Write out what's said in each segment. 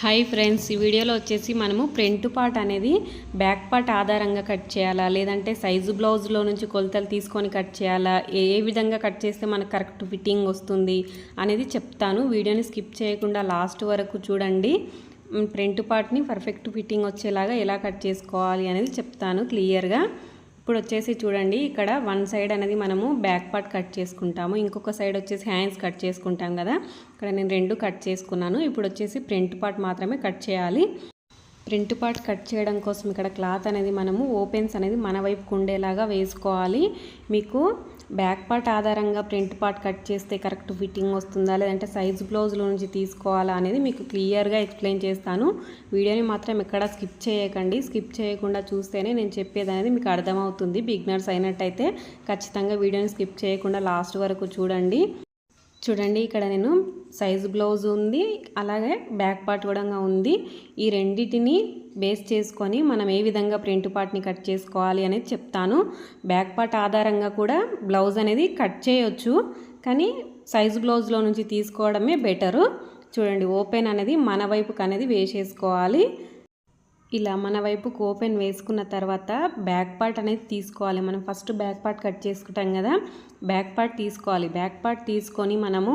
Hi friends ఈ వీడియోలో వచ్చేసి మనము ఫ్రంట్ పార్ట్ అనేది బ్యాక్ పార్ట్ ఆధారంగా కట్ చేయాలా? లేదంటే సైజు బ్లౌజ్లో నుంచి కొలతలు తీసుకొని కట్ చేయాలా? ఏ విధంగా కట్ చేస్తే మనకు కరెక్ట్ ఫిట్టింగ్ వస్తుంది అనేది చెప్తాను. వీడియోని స్కిప్ చేయకుండా లాస్ట్ వరకు చూడండి. ఫ్రంట్ పార్ట్ని పర్ఫెక్ట్ ఫిట్టింగ్ వచ్చేలాగా ఎలా కట్ చేసుకోవాలి అనేది చెప్తాను క్లియర్గా. ఇప్పుడు వచ్చేసి చూడండి ఇక్కడ వన్ సైడ్ అనేది మనము బ్యాక్ పార్ట్ కట్ చేసుకుంటాము. ఇంకొక సైడ్ వచ్చేసి హ్యాండ్స్ కట్ చేసుకుంటాం కదా. ఇక్కడ నేను రెండు కట్ చేసుకున్నాను. ఇప్పుడు వచ్చేసి ప్రింట్ పార్ట్ మాత్రమే కట్ చేయాలి. ప్రింట్ పార్ట్ కట్ చేయడం కోసం ఇక్కడ క్లాత్ అనేది మనము ఓపెన్స్ అనేది మన వైపుకు ఉండేలాగా వేసుకోవాలి. మీకు బ్యాక్ పార్ట్ ఆధారంగా ప్రింట్ పార్ట్ కట్ చేస్తే కరెక్ట్ ఫిట్టింగ్ వస్తుందా లేదంటే సైజ్ బ్లౌజ్లో నుంచి తీసుకోవాలా అనేది మీకు క్లియర్గా ఎక్స్ప్లెయిన్ చేస్తాను. వీడియోని మాత్రం ఎక్కడ స్కిప్ చేయకండి. స్కిప్ చేయకుండా చూస్తేనే నేను చెప్పేది అనేది మీకు అర్థమవుతుంది. బిగ్నర్స్ అయినట్టయితే ఖచ్చితంగా వీడియోని స్కిప్ చేయకుండా లాస్ట్ వరకు చూడండి. చూడండి ఇక్కడ నేను సైజు బ్లౌజ్ ఉంది అలాగే బ్యాక్ పార్ట్ కూడా ఉంది. ఈ రెండింటిని బేస్ చేసుకొని మనం ఏ విధంగా ప్రింట్ పార్ట్ని కట్ చేసుకోవాలి అనేది చెప్తాను. బ్యాక్ పార్ట్ ఆధారంగా కూడా బ్లౌజ్ అనేది కట్ చేయొచ్చు కానీ సైజు బ్లౌజ్లో నుంచి తీసుకోవడమే బెటరు. చూడండి ఓపెన్ అనేది మన వైపుకి అనేది వేసేసుకోవాలి. ఇలా మన వైపు ఓపెన్ వేసుకున్న తర్వాత బ్యాక్ పార్ట్ అనేది తీసుకోవాలి. మనం ఫస్ట్ బ్యాక్ పార్ట్ కట్ చేసుకుంటాం కదా బ్యాక్ పార్ట్ తీసుకోవాలి. బ్యాక్ పార్ట్ తీసుకొని మనము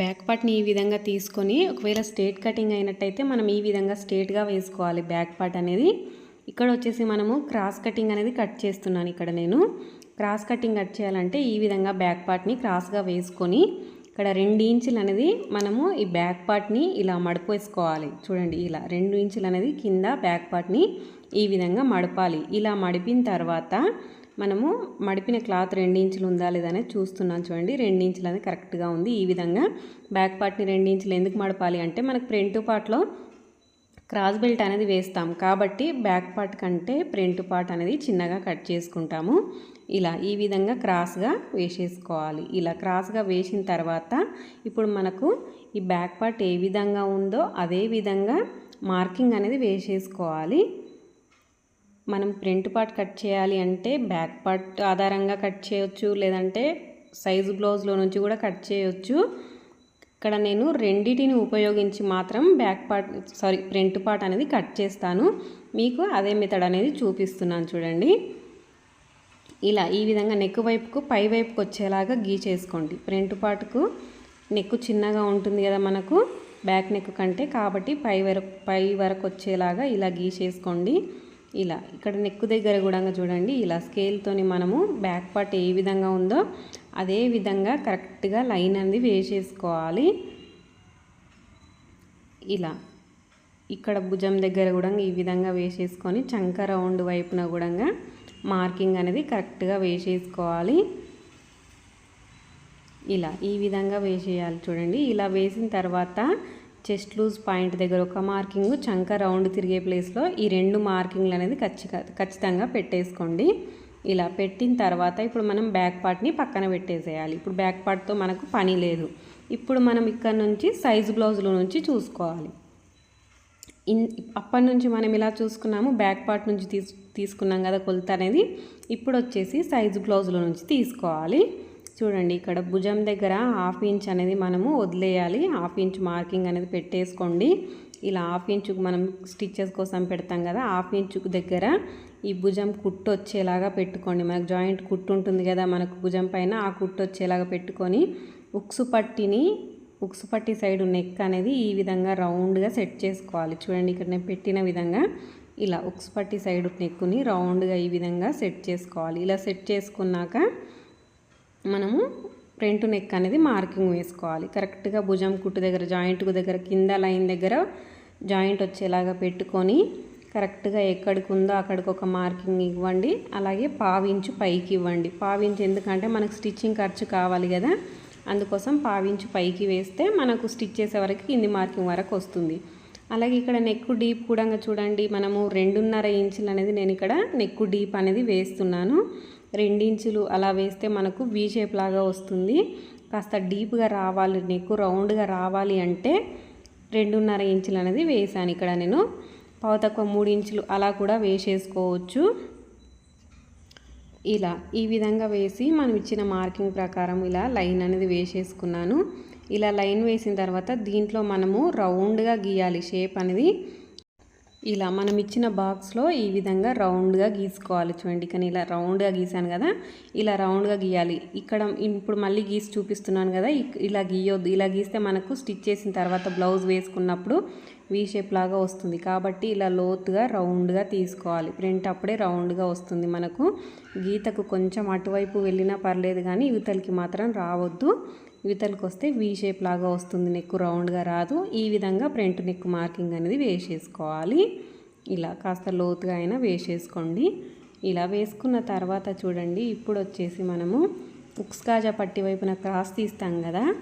బ్యాక్ పార్ట్ని ఈ విధంగా తీసుకొని ఒకవేళ స్ట్రేట్ కటింగ్ అయినట్టయితే మనం ఈ విధంగా స్ట్రేట్గా వేసుకోవాలి బ్యాక్ పార్ట్ అనేది. ఇక్కడ వచ్చేసి మనము క్రాస్ కటింగ్ అనేది కట్ చేస్తున్నాను ఇక్కడ నేను. క్రాస్ కటింగ్ కట్ చేయాలంటే ఈ విధంగా బ్యాక్ పార్ట్ని క్రాస్గా వేసుకొని ఇక్కడ రెండు ఇంచులు అనేది మనము ఈ బ్యాక్ పార్ట్ని ఇలా మడుపు వేసుకోవాలి. చూడండి ఇలా రెండు ఇంచులు అనేది కింద బ్యాక్ పార్ట్ని ఈ విధంగా మడపాలి. ఇలా మడిపిన తర్వాత మనము మడిపిన క్లాత్ రెండు ఇంచులు ఉందా లేదా చూస్తున్నాను చూడండి. రెండు ఇంచులు అనేది కరెక్ట్గా ఉంది. ఈ విధంగా బ్యాక్ పార్ట్ని రెండు ఇంచులు ఎందుకు మడపాలి అంటే మనకు ఫ్రంట్ పార్ట్లో క్రాస్ బెల్ట్ అనేది వేస్తాం. కాబట్టి బ్యాక్ పార్ట్ కంటే ఫ్రంట్ పార్ట్ అనేది చిన్నగా కట్ చేసుకుంటాము. ఇలా ఈ విధంగా క్రాస్గా వేసేసుకోవాలి. ఇలా క్రాస్గా వేసిన తర్వాత ఇప్పుడు మనకు ఈ బ్యాక్ పార్ట్ ఏ విధంగా ఉందో అదే విధంగా మార్కింగ్ అనేది వేసేసుకోవాలి. మనం ఫ్రంట్ పార్ట్ కట్ చేయాలి అంటే బ్యాక్ పార్ట్ ఆధారంగా కట్ చేయొచ్చు లేదంటే సైజు బ్లౌజ్లో నుంచి కూడా కట్ చేయొచ్చు. ఇక్కడ నేను రెండిటిని ఉపయోగించి మాత్రం back part sorry front part అనేది కట్ చేస్తాను. మీకు అదే మెథడ్ అనేది చూపిస్తున్నాను చూడండి. ఇలా ఈ విధంగా నెక్ వైపుకు పై వైపుకు వచ్చేలాగా గీచేసుకోండి ఫ్రంట్ పార్ట్కు నెక్ చిన్నగా ఉంటుంది కదా మనకు బ్యాక్ నెక్ కంటే. కాబట్టి పై వరకు పై వరకు వచ్చేలాగా ఇలా గీసేసుకోండి ఇలా ఇక్కడ నెక్ దగ్గర కూడా చూడండి ఇలా స్కేల్తోని మనము బ్యాక్ పార్ట్ ఏ విధంగా ఉందో అదే విధంగా కరెక్ట్గా లైన్ అనేది వేసేసుకోవాలి. ఇలా ఇక్కడ భుజం దగ్గర కూడా ఈ విధంగా వేసేసుకొని చంక రౌండ్ వైపున కూడా మార్కింగ్ అనేది కరెక్ట్గా వేసేసుకోవాలి. ఇలా ఈ విధంగా వేసేయాలి చూడండి. ఇలా వేసిన తర్వాత చెస్ట్ లూజ్ పాయింట్ దగ్గర ఒక మార్కింగ్ చంక రౌండ్ తిరిగే ప్లేస్లో ఈ రెండు మార్కింగ్లు అనేది ఖచ్చితంగా పెట్టేసుకోండి. ఇలా పెట్టిన తర్వాత ఇప్పుడు మనం బ్యాక్ పార్ట్ని పక్కన పెట్టేసేయాలి. ఇప్పుడు బ్యాక్ పార్ట్తో మనకు పని లేదు. ఇప్పుడు మనం ఇక్కడ నుంచి సైజు బ్లౌజ్లో నుంచి చూసుకోవాలి. ఇన్ అప్పటి నుంచి మనం ఇలా చూసుకున్నాము బ్యాక్ పార్ట్ నుంచి తీసు తీసుకున్నాం కదా కొలత అనేది. ఇప్పుడు వచ్చేసి సైజు బ్లౌజుల నుంచి తీసుకోవాలి. చూడండి ఇక్కడ భుజం దగ్గర హాఫ్ ఇంచ్ అనేది మనము వదిలేయాలి. హాఫ్ ఇంచ్ మార్కింగ్ అనేది పెట్టేసుకోండి. ఇలా హాఫ్ ఇంచుకు మనం స్టిచ్చెస్ కోసం పెడతాం కదా హాఫ్ ఇంచుకు దగ్గర ఈ భుజం కుట్టు వచ్చేలాగా పెట్టుకోండి. మనకు జాయింట్ కుట్టు ఉంటుంది కదా మనకు భుజం పైన ఆ కుట్టు వచ్చేలాగా పెట్టుకొని ఉక్సు పట్టిని ఉక్స్ పట్టి సైడ్ నెక్ అనేది ఈ విధంగా రౌండ్గా సెట్ చేసుకోవాలి. చూడండి ఇక్కడ నేను పెట్టిన విధంగా ఇలా ఉక్స్ పట్టి సైడ్ నెక్కుని రౌండ్గా ఈ విధంగా సెట్ చేసుకోవాలి. ఇలా సెట్ చేసుకున్నాక మనము ఫ్రంట్ నెక్ అనేది మార్కింగ్ వేసుకోవాలి. కరెక్ట్గా భుజం కుట్టు దగ్గర జాయింట్ దగ్గర కింద లైన్ దగ్గర జాయింట్ వచ్చేలాగా పెట్టుకొని కరెక్ట్గా ఎక్కడికి ఉందో అక్కడికి ఒక మార్కింగ్ ఇవ్వండి. అలాగే పావించు పైకి ఇవ్వండి. పావించు ఎందుకంటే మనకు స్టిచ్చింగ్ ఖర్చు కావాలి కదా. అందుకోసం పావించు పైకి వేస్తే మనకు స్టిచ్ చేసే వరకు కింది మార్కింగ్ వరకు వస్తుంది. అలాగే ఇక్కడ నెక్ డీప్ కూడా చూడండి మనము రెండున్నర ఇంచులు అనేది నేను ఇక్కడ నెక్ డీప్ అనేది వేస్తున్నాను. రెండించులు అలా వేస్తే మనకు వీ షేప్ లాగా వస్తుంది. కాస్త డీప్గా రావాలి నెక్ రౌండ్గా రావాలి అంటే రెండున్నర ఇంచులు అనేది వేసాను ఇక్కడ నేను పావు తక్కువ మూడు ఇంచులు అలా కూడా వేసేసుకోవచ్చు. ఇలా ఈ విధంగా వేసి మనం ఇచ్చిన మార్కింగ్ ప్రకారం ఇలా లైన్ అనేది వేసేసుకున్నాను. ఇలా లైన్ వేసిన తర్వాత దీంట్లో మనము రౌండ్గా గీయాలి. షేప్ అనేది ఇలా మనం ఇచ్చిన బాక్స్లో ఈ విధంగా రౌండ్గా గీసుకోవాలి చూడండి. కానీ ఇలా రౌండ్గా గీసాను కదా ఇలా రౌండ్గా గీయాలి. ఇక్కడ ఇప్పుడు మళ్ళీ గీసి చూపిస్తున్నాను కదా ఇలా గీయొద్దు. ఇలా గీస్తే మనకు స్టిచ్ చేసిన తర్వాత బ్లౌజ్ వేసుకున్నప్పుడు వీ షేప్ లాగా వస్తుంది. కాబట్టి ఇలా లోతుగా రౌండ్గా తీసుకోవాలి. ప్రింట్ అప్పుడే రౌండ్గా వస్తుంది మనకు. గీతకు కొంచెం అటువైపు వెళ్ళినా పర్లేదు కానీ యువతలకి మాత్రం రావద్దు. యువతలకు వస్తే వీ షేప్ లాగా వస్తుంది. నెక్ రౌండ్గా రాదు. ఈ విధంగా ప్రింట్ నెక్ మార్కింగ్ అనేది వేసేసుకోవాలి. ఇలా కాస్త లోతుగా అయినా వేసేసుకోండి. ఇలా వేసుకున్న తర్వాత చూడండి. ఇప్పుడు వచ్చేసి మనము ఉక్స్కాజా పట్టి వైపున క్రాస్ తీస్తాం కదా.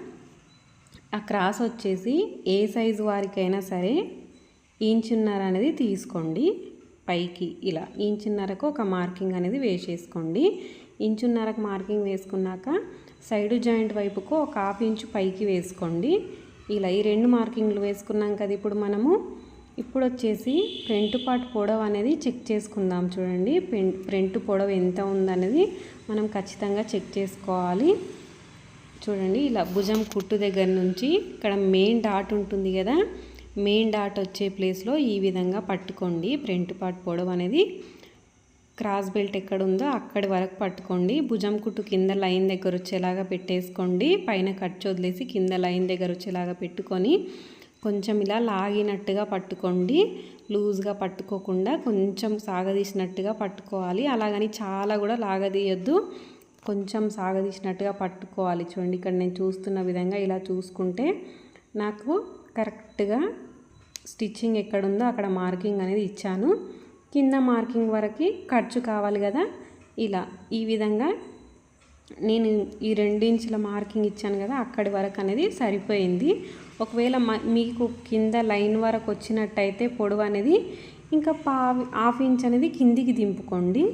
ఆ క్రాస్ వచ్చేసి ఏ సైజు వారికైనా సరే ఇంచున్నర అనేది తీసుకోండి. పైకి ఇలా ఇంచున్నరకు ఒక మార్కింగ్ అనేది వేసేసుకోండి. ఇంచున్నరకు మార్కింగ్ వేసుకున్నాక సైడ్ జాయింట్ వైపుకు ఒక హాఫ్ ఇంచు పైకి వేసుకోండి. ఇలా ఈ రెండు మార్కింగ్లు వేసుకున్నాం కదా ఇప్పుడు మనము. ఇప్పుడు వచ్చేసి ఫ్రంట్ పార్ట్ పొడవు అనేది చెక్ చేసుకుందాం చూడండి. ఫ్రంట్ పొడవు ఎంత ఉందనేది మనం ఖచ్చితంగా చెక్ చేసుకోవాలి. చూడండి ఇలా భుజం కుట్టు దగ్గర నుంచి ఇక్కడ మెయిన్ డాట్ ఉంటుంది కదా మెయిన్ డాట్ వచ్చే ప్లేస్లో ఈ విధంగా పట్టుకోండి. ఫ్రంట్ పార్ట్ పొడవు అనేది క్రాస్ బెల్ట్ ఎక్కడ ఉందో అక్కడి వరకు పట్టుకోండి. భుజం కుట్టు కింద లైన్ దగ్గర వచ్చేలాగా పెట్టేసుకోండి. పైన కట్ వదిలేసి కింద లైన్ దగ్గర వచ్చేలాగా పెట్టుకొని కొంచెం ఇలా లాగినట్టుగా పట్టుకోండి. లూజ్గా పట్టుకోకుండా కొంచెం సాగదీసినట్టుగా పట్టుకోవాలి. అలాగని చాలా కూడా లాగదీయొద్దు. కొంచెం సాగదీసినట్టుగా పట్టుకోవాలి. చూడండి ఇక్కడ నేను చూస్తున్న విధంగా ఇలా చూసుకుంటే నాకు కరెక్ట్గా స్టిచ్చింగ్ ఎక్కడుందో అక్కడ మార్కింగ్ అనేది ఇచ్చాను. కింద మార్కింగ్ వరకు ఖర్చు కావాలి కదా. ఇలా ఈ విధంగా నేను ఈ రెండించుల మార్కింగ్ ఇచ్చాను కదా అక్కడి వరకు అనేది సరిపోయింది. ఒకవేళ మ- మీకు కింద లైన్ వరకు వచ్చినట్టయితే పొడవు అనేది ఇంకా పా హాఫ్ ఇంచ్ అనేది కిందికి దింపుకోండి.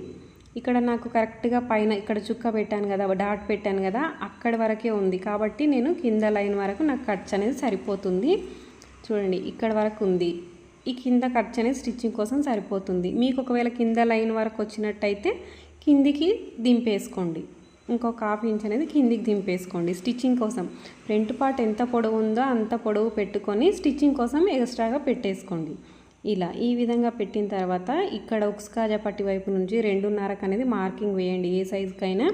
ఇక్కడ నాకు కరెక్ట్గా పైన ఇక్కడ చుక్క పెట్టాను కదా డాట్ పెట్టాను కదా అక్కడి వరకే ఉంది. కాబట్టి నేను కింద లైన్ వరకు నాకు ఖర్చు అనేది సరిపోతుంది. చూడండి ఇక్కడ వరకు ఉంది. ఈ కింద ఖర్చు అనేది స్టిచ్చింగ్ కోసం సరిపోతుంది. మీకు ఒకవేళ కింద లైన్ వరకు వచ్చినట్టయితే కిందికి దింపేసుకోండి. ఇంకొక హాఫ్ ఇంచ్ అనేది కిందికి దింపేసుకోండి స్టిచ్చింగ్ కోసం. ఫ్రంట్ పార్ట్ ఎంత పొడవు ఉందో అంత పొడవు పెట్టుకొని స్టిచ్చింగ్ కోసం ఎక్స్ట్రాగా పెట్టేసుకోండి. ఇలా ఈ విధంగా పెట్టిన తర్వాత ఇక్కడ ఉక్స్కాజా పట్టి వైపు నుంచి రెండున్నరకు అనేది మార్కింగ్ వేయండి. ఏ సైజుకైనా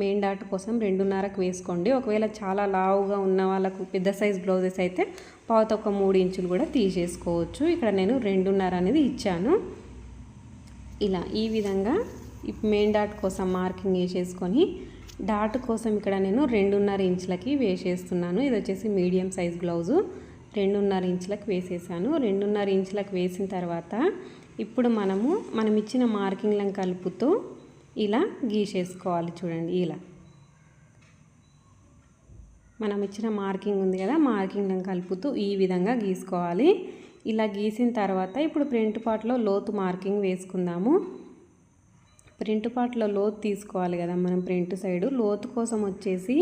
మెయిన్ డాట్ కోసం రెండున్నరకు వేసుకోండి. ఒకవేళ చాలా లావుగా ఉన్న వాళ్ళకు పెద్ద సైజ్ బ్లౌజెస్ అయితే పాత ఒక మూడు ఇంచులు కూడా తీసేసుకోవచ్చు. ఇక్కడ నేను రెండున్నర అనేది ఇచ్చాను. ఇలా ఈ విధంగా మెయిన్ డాట్ కోసం మార్కింగ్ వేసేసుకొని డాట్ కోసం ఇక్కడ నేను రెండున్నర ఇంచులకి వేసేస్తున్నాను. ఇది వచ్చేసి మీడియం సైజ్ బ్లౌజు. రెండున్నర ఇంచులకు వేసేసాను. రెండున్నర ఇంచులకు వేసిన తర్వాత ఇప్పుడు మనము మనం ఇచ్చిన మార్కింగ్లను కలుపుతూ ఇలా గీసేసుకోవాలి చూడండి ఇలా. మనం ఇచ్చిన మార్కింగ్ ఉంది కదా మార్కింగ్లను కలుపుతూ ఈ విధంగా గీసుకోవాలి. ఇలా గీసిన తర్వాత ఇప్పుడు ప్రింట్ పాట్లో లోతు మార్కింగ్ వేసుకుందాము. ప్రింట్ పాట్లో లోతు తీసుకోవాలి కదా మనం ప్రింట్ సైడు. లోతు కోసం వచ్చేసి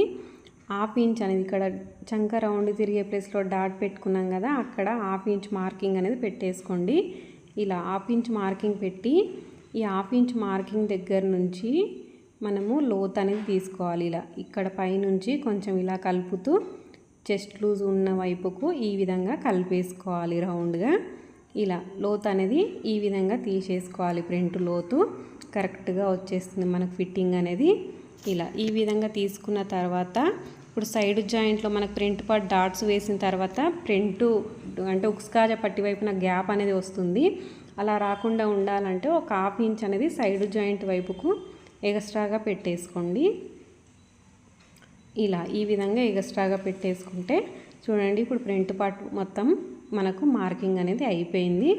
హాఫ్ ఇంచ్ అనేది ఇక్కడ చంక రౌండ్ తిరిగే ప్లేస్లో డాట్ పెట్టుకున్నాం కదా అక్కడ హాఫ్ ఇంచ్ మార్కింగ్ అనేది పెట్టేసుకోండి. ఇలా హాఫ్ ఇంచ్ మార్కింగ్ పెట్టి ఈ హాఫ్ ఇంచ్ మార్కింగ్ దగ్గర నుంచి మనము లోత్ అనేది తీసుకోవాలి. ఇలా ఇక్కడ పైనుంచి కొంచెం ఇలా కలుపుతూ చెస్ట్ లూజ్ ఉన్న వైపుకు ఈ విధంగా కలిపేసుకోవాలి రౌండ్గా. ఇలా లోత్ అనేది ఈ విధంగా తీసేసుకోవాలి ప్రింట్ లోతు. కరెక్ట్గా వచ్చేస్తుంది మనకు ఫిట్టింగ్ అనేది. ఇలా ఈ విధంగా తీసుకున్న తర్వాత ఇప్పుడు సైడ్ జాయింట్లో మనకు ప్రింట్ పార్ట్ డాట్స్ వేసిన తర్వాత ప్రింట్ అంటే ఉక్స్కాజ పట్టి వైపున గ్యాప్ అనేది వస్తుంది. అలా రాకుండా ఉండాలంటే ఒక హాఫ్ ఇంచ్ అనేది సైడ్ జాయింట్ వైపుకు ఎగస్ట్రాగా పెట్టేసుకోండి. ఇలా ఈ విధంగా ఎగస్ట్రాగా పెట్టేసుకుంటే చూడండి ఇప్పుడు ప్రింట్ పార్ట్ మొత్తం మనకు మార్కింగ్ అనేది అయిపోయింది.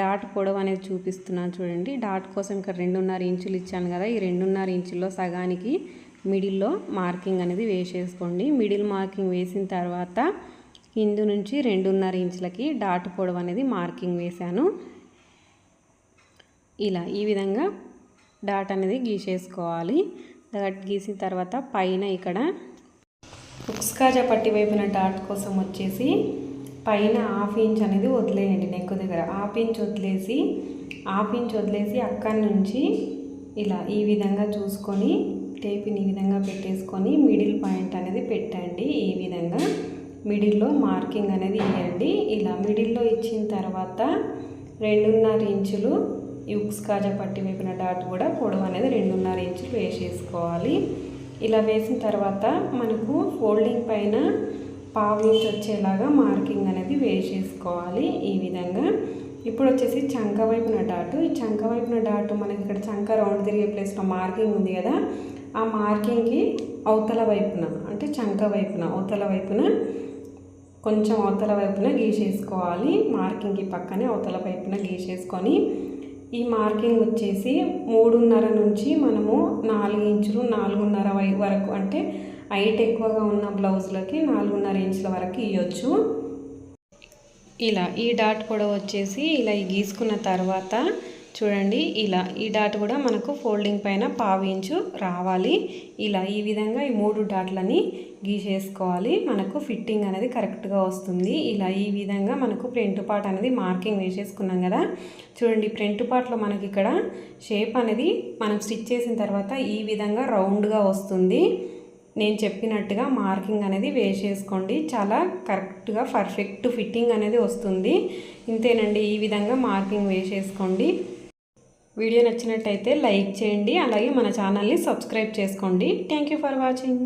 డాట్ పొడవు అనేది చూపిస్తున్నాను చూడండి. డాట్ కోసం ఇక్కడ రెండున్నర ఇంచులు ఇచ్చాను కదా. ఈ రెండున్నర ఇంచుల్లో సగానికి మిడిల్లో మార్కింగ్ అనేది వేసేసుకోండి. మిడిల్ మార్కింగ్ వేసిన తర్వాత కింద నుంచి రెండున్నర ఇంచులకి డాట్ పొడవు అనేది మార్కింగ్ వేశాను. ఇలా ఈ విధంగా డాట్ అనేది గీసేసుకోవాలి. డాట్ గీసిన తర్వాత పైన ఇక్కడ ఉక్స్కాజా పట్టి వైపున డాట్ కోసం వచ్చేసి పైన హాఫ్ ఇంచ్ అనేది వదిలేయండి నెక్ దగ్గర. హాఫ్ ఇంచ్ వదిలేసి హాఫ్ ఇంచ్ వదిలేసి అక్కడి నుంచి ఇలా ఈ విధంగా చూసుకొని టేపిని ఈ విధంగా పెట్టేసుకొని మిడిల్ పాయింట్ అనేది పెట్టండి ఈ విధంగా. మిడిల్లో మార్కింగ్ అనేది ఇవ్వండి ఇలా మిడిల్లో ఇచ్చిన తర్వాత రెండున్నర ఇంచులు యుక్స్ కాజా పట్టి వేపిన డాట్ కూడా పొడవు అనేది రెండున్నర ఇంచులు వేసేసుకోవాలి. ఇలా వేసిన తర్వాత మనకు ఫోల్డింగ్ పైన పావు ఇంచ్ వచ్చేలాగా మార్కింగ్ అనేది వేసేసుకోవాలి ఈ విధంగా. ఇప్పుడు వచ్చేసి చంక వైపున డాటు. ఈ చంక వైపున డాటు మనకి ఇక్కడ చంక రౌండ్ తిరిగే ప్లేస్లో మార్కింగ్ ఉంది కదా ఆ మార్కింగ్కి అవతల వైపున అంటే చంక వైపున అవతల వైపున కొంచెం అవతల వైపున గీసేసుకోవాలి. మార్కింగ్కి పక్కనే అవతల వైపున గీసేసుకొని ఈ మార్కింగ్ వచ్చేసి మూడున్నర నుంచి మనము నాలుగు ఇంచులు నాలుగున్నర వై- వరకు అంటే హైట్ ఎక్కువగా ఉన్న బ్లౌజ్లకి నాలుగున్నర ఇంచుల వరకు ఇవ్వచ్చు ఇలా ఈ డాట్ కూడా వచ్చేసి ఇలా గీసుకున్న తర్వాత చూడండి ఇలా ఈ డాట్ కూడా మనకు ఫోల్డింగ్ పైన పావించు రావాలి. ఇలా ఈ విధంగా ఈ మూడు డాట్లని గీసేసుకోవాలి. మనకు ఫిట్టింగ్ అనేది కరెక్ట్గా వస్తుంది. ఇలా ఈ విధంగా మనకు ప్రింట్ పార్ట్ అనేది మార్కింగ్ వేసేసుకున్నాం కదా. చూడండి ప్రింట్ పార్ట్లో మనకి ఇక్కడ షేప్ అనేది మనం స్టిచ్ చేసిన తర్వాత ఈ విధంగా రౌండ్గా వస్తుంది. నేను చెప్పినట్టుగా మార్కింగ్ అనేది వేసేసుకోండి. చాలా కరెక్ట్గా పర్ఫెక్ట్ ఫిట్టింగ్ అనేది వస్తుంది. ఇంతేనండి ఈ విధంగా మార్కింగ్ వేసేసుకోండి. వీడియో నచ్చినట్టయితే లైక్ చేయండి. అలాగే మన ఛానల్ని సబ్స్క్రైబ్ చేసుకోండి. Thank you for watching.